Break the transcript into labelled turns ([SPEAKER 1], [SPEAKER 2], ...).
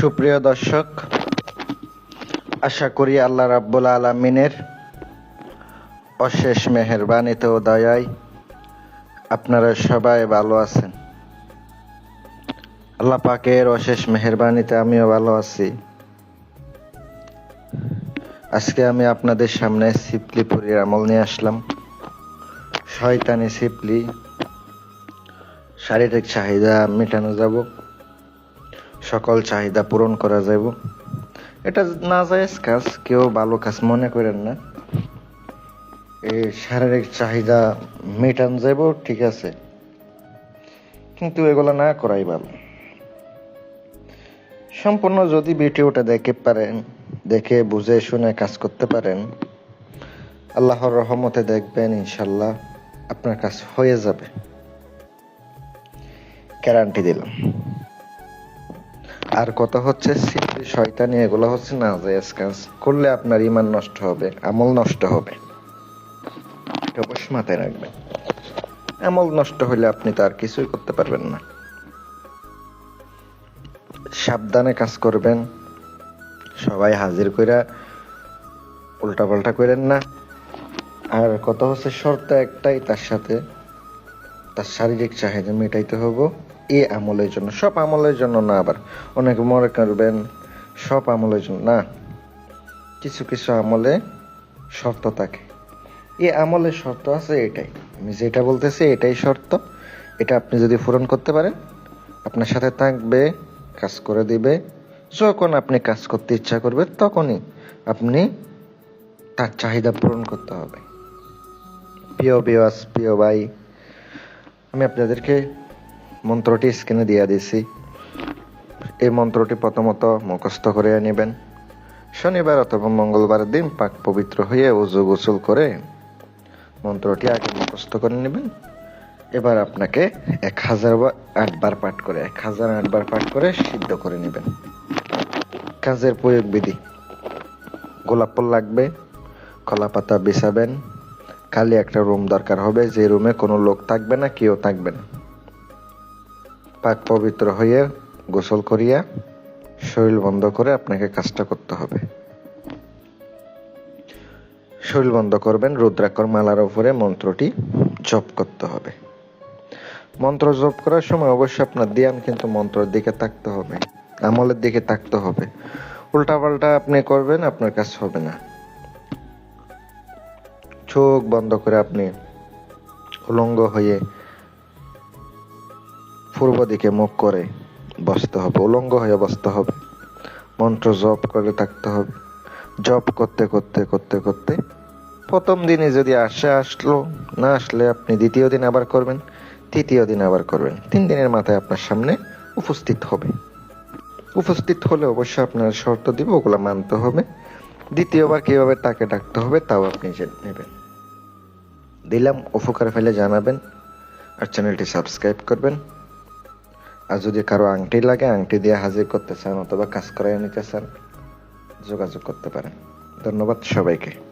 [SPEAKER 1] সুপ্রিয় দর্শক, আশা করি আল্লাহ রাব্বুল আলমিনের অশেষ মেহেরবানিতে ও দয়ায় আপনারা সবাই ভালো আছেন। আল্লাহ পাকের অশেষ মেহেরবানিতে আমিও ভালো আছি। আজকে আমি আপনাদের সামনে সিপলি পুরীর আমল নিয়ে আসলাম। শয়তানি সিপলি, শারীরিক চাহিদা মেটানো যাব। সকল চাহিদা পূরণ করা যাব এটা না যায় কাজ, কেউ ভালো কাজ মনে করেন না। এই শারীরিক চাহিদা মেটান যাব ঠিক আছে। কিন্তু এগুলো না করাই ভালো। সম্পূর্ণ যদি ভিডিওটা দেখে পারেন, দেখে বুঝে শুনে কাজ করতে পারেন, আল্লাহর রহমতে দেখবেন ইনশাল্লাহ আপনার কাজ হয়ে যাবে। গ্যারান্টি দিলাম। আর কথা হচ্ছে সিপি শয়তানি, এগুলো হচ্ছে না জায়েজ কাজ করলে আপনার ইমান নষ্ট হবে, আমল নষ্ট হবে। অবশ্যই মাথায় রাখবেন। আমল নষ্ট হলে আপনি তো আর কিছুই করতে পারবেন না। সাবধানে কাজ করবেন। সবাই হাজির কইরা উল্টা পাল্টা করেন না। আর কথা হচ্ছে শর্ত একটাই, তার সাথে তার শারীরিক চাহিদা মেটাইতে হব। এ আমলের জন্য, সব আমলের জন্য না আবার। অনেকে মনে করবেন, সব আমলের জন্য, না। কিছু কিছু আমলে শর্ত থাকে। এ আমলের শর্ত আছে এটাই। আমি যেটা বলতেছি, এটাই শর্ত। এটা আপনি যদি পূরণ করতে পারেন, আপনার সাথে থাকবে, কাজ করে দিবে। যখন আপনি কাজ করতে ইচ্ছা করবে, তখনই আপনি তার চাহিদা পূরণ করতে হবে। প্রিয় বিওয়াস প্রিয় ভাই, আমি আপনাদেরকে মন্ত্রটি স্ক্রিনে দিয়ে দিছি। এই মন্ত্রটি প্রথমত মুখস্থ করে নেবেন শনিবার অথবা মঙ্গলবার দিন পাক পবিত্র হয়ে উজু গোসল করে মন্ত্রটি আগে মুখস্থ করে নেবেন। এবার আপনাকে এক হাজার আটবার পাঠ করে, এক হাজার আটবার পাঠ করে সিদ্ধ করে নেবেন। কাজের প্রয়োগ বিধি। গোলাপ ফুল লাগবে, কলা পাতা বিছাবেন, খালি একটা রুম দরকার হবে, যে রুমে কোনো লোক থাকবে না, কেউ থাকবে না। পাক পবিত্র হয়ে গোসল করিয়া শরীর বন্ধ করে আপনাকে কাজটা করতে হবে। শরীর বন্ধ করবেন, রুদ্রাক্ষর মালার উপরে মন্ত্রটি জপ করতে হবে। মন্ত্র জপ করার সময় অবশ্যই আপনার ধ্যান কিন্তু মন্ত্রের দিকে থাকতে হবে, আমলের দিকে থাকতে হবে। উল্টাপাল্টা আপনি করবেন, আপনার কাজ হবে না। চোখ বন্ধ করে আপনি উলঙ্গ হয়ে পূর্ব দিকে মুখ করে, বসতে হবে, উলঙ্গ হয়ে বসতে হবে। মন্ত্র জপ করে থাকতে হবে। জপ করতে করতে করতে করতে প্রথম দিনে যদি আসে, আসলো, না আসলে আপনি দ্বিতীয় দিন আবার করবেন, তৃতীয় দিন আবার করবেন। তিন দিনের মাথায় আপনার সামনে উপস্থিত হবে। উপস্থিত হলে অবশ্যই আপনার শর্ত দিব, ওগুলো মানতে হবে। দ্বিতীয়বার কীভাবে তাকে ডাকতে হবে, তাও আপনি নেবেন। দিলাম, উপকার ফেলে জানাবেন আর চ্যানেলটি সাবস্ক্রাইব করবেন। আর যদি কারও আংটি লাগে, আংটি দিয়ে হাজির করতে চান অথবা কাজ করাই নিতে চান, যোগাযোগ করতে পারেন। ধন্যবাদ সবাইকে।